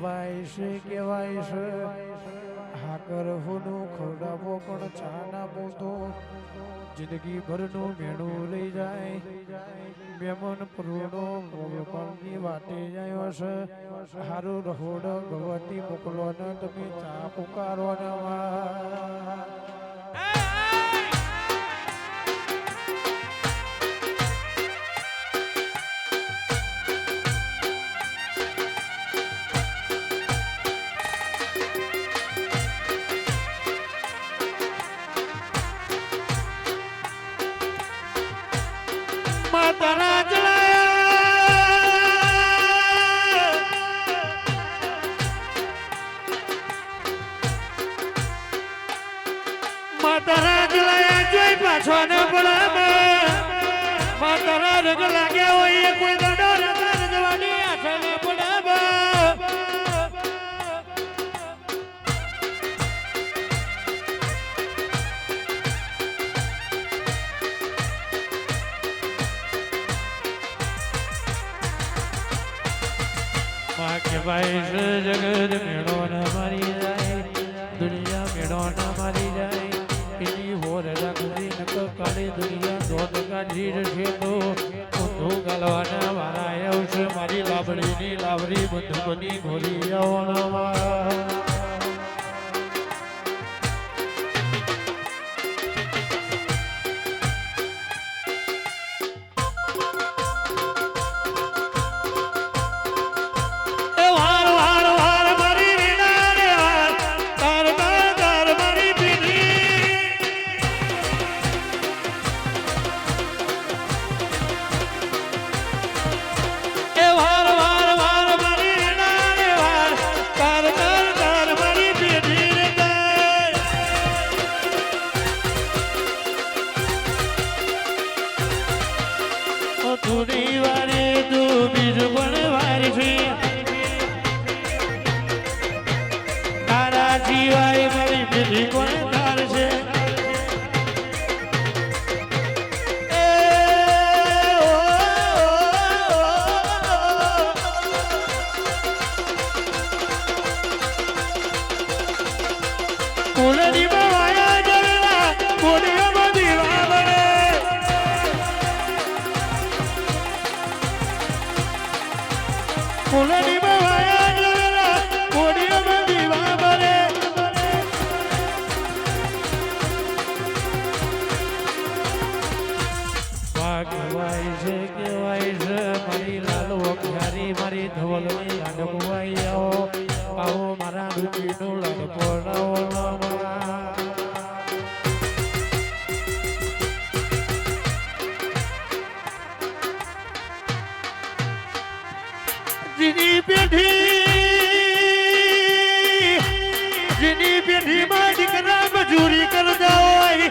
કહેવાય છે કહેવાય છે. હાકર હોનું ખવડાવો પણ ચા ના બોધો જિંદગી ભરનું મેણું લઈ જાય. મહેમાન પુરુડો વેપારની વાટે જાય છે હારું રહોડ ભગવતી મોકલો ને તમે ચા પુકારો ને વા માતાના જલાયા. માતાના જલાયા જોઈ પાછો ન પડાવે માતાના રંગ લાગ્યા જગત મેળો ન મારી જાય દુનિયા મેળો ન મારી જાય એની હોર રાખી નક કાળી દુનિયા દોધ કાઢી છે તો ઊંધું ગાલવાના મારા આવશે મારી લાબડીની લાવરી બંધુકની ઘોરી આવવામાં જીની પેઢી, જેની પેઢીમાં દીકરા મજૂરી કરતા હોય,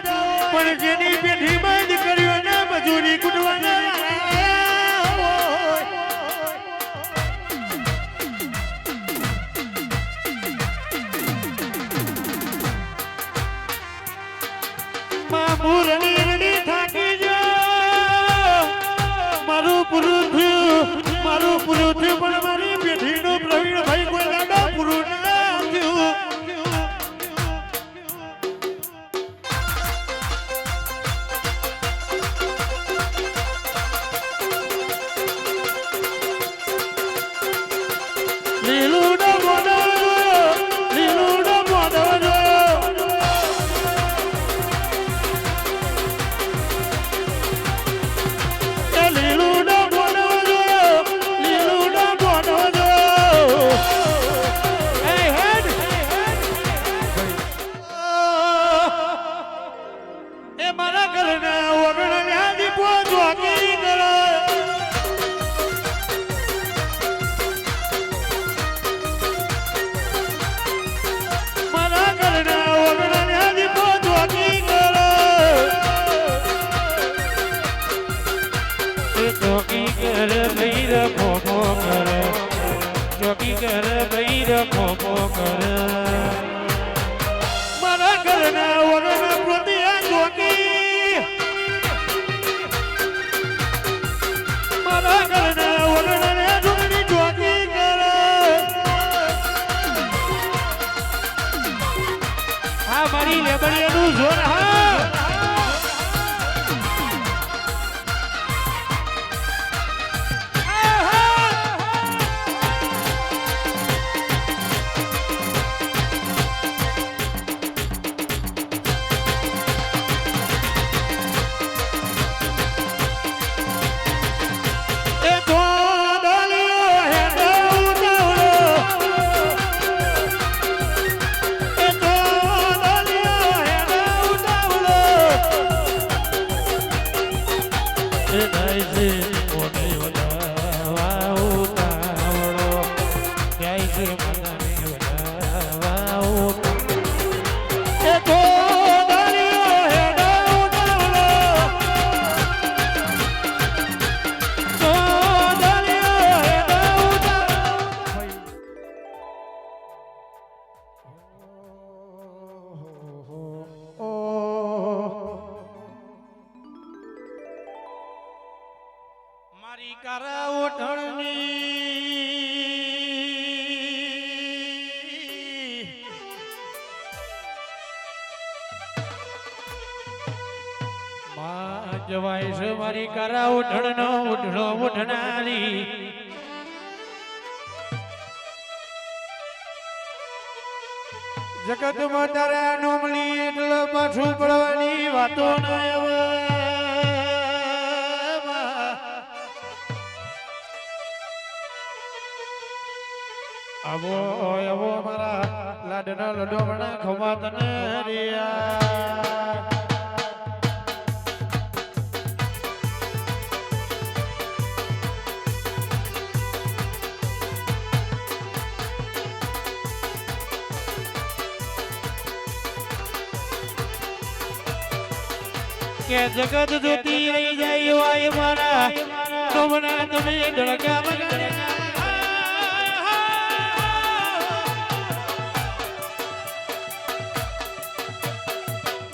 પણ જેની પેઢીમાં દીકરીઓને મજૂરી કૂટવાના. મામુરની રડી થાકી ગયો. મારું પૂરું થયું, મારું પૂરું થયું ચોકી કર ભાઈ રખો કર ચોકી કર ભાઈ રખો કર મારા ઘરના વરના પ્રતિ આ મારા ઘરના વરના મારી લેબડિયાનું જોર હા. મારી કાર જવાય છે મારી કાર ઓઢણનો ઓઢણો ઓઢનારી જગતમાં તારા નોમલી એટલે પાછું પડવાની વાતો ના આવે. આવો આવો મારા લાડના લડોમણા ખમા તને રિયા કે જગત જોતી રહી જાય વાય મારા. તમને તમે ધડકા બગાડ્યા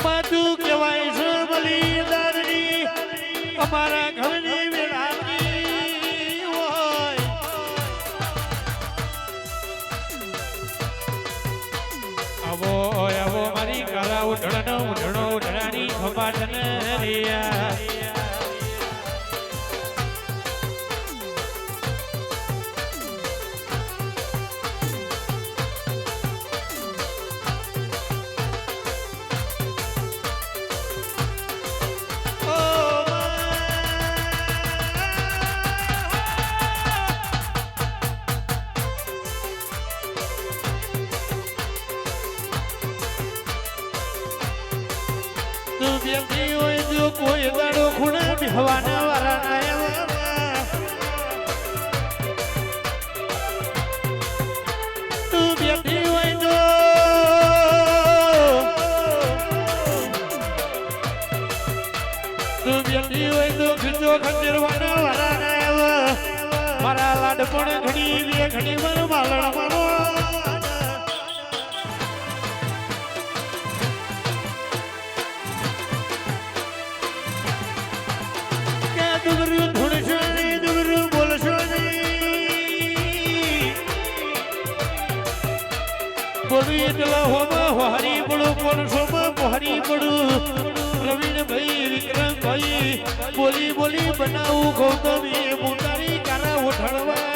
બધું કહેવાય છે બલિદાનની અમારા ઘરની વેળાની હોય. આવો આવો મારી કાલા ઉઢણનો ઉઢણો ઉઢણાની ખપાટને રિયા તું બેઠી હોય તો કોઈ દાડો ખૂણે બેહવાના તું બેઠી હોય તો તું બેઠી હોય તો ખીચો ખંજરવાના વાળા મારા લાડ પણ ઘણી બે વાર માલણ માનો બોલું એટલે હોમાં હોહરી પડું, પોણસોમાં મોહરી પડું. પ્રવીણભાઈ, વિક્રમભાઈ, બોલી બોલી બનાવું ગૌતમી મુંદારી કારા ઉઠાડવાની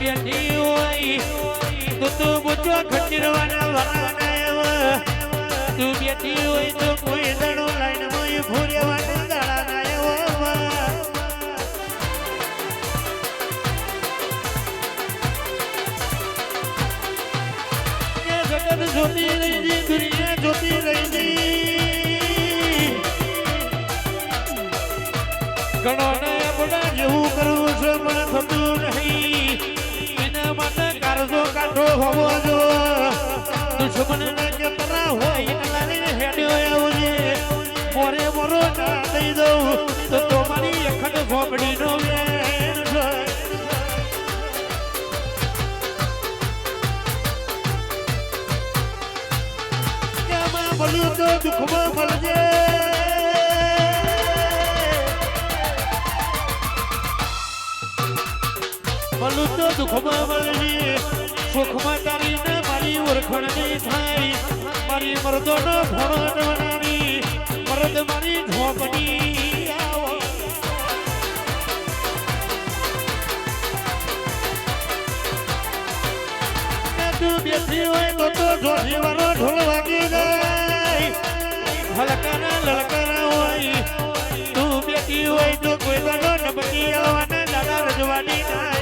હોય, તો દડો લાઈન મોય ફૂરેવાના દાડાના એવા કે જોતી રહી જોતી રહી ઘણો ને આપણા જેવું કરવું છે પણ થતું દુઃખમાં મળજે મળ્યું તો દુઃખમાં મળજે સુખમાં તારી ને મારી ઓળખણ નહીં થાય મારી મરદ ઢોલ વાગી જાય. હલકાના લલકારા હોય. તું બેઠી હોય તો કોઈ દાડો નબકી આવવાના દાદા રજવાની ના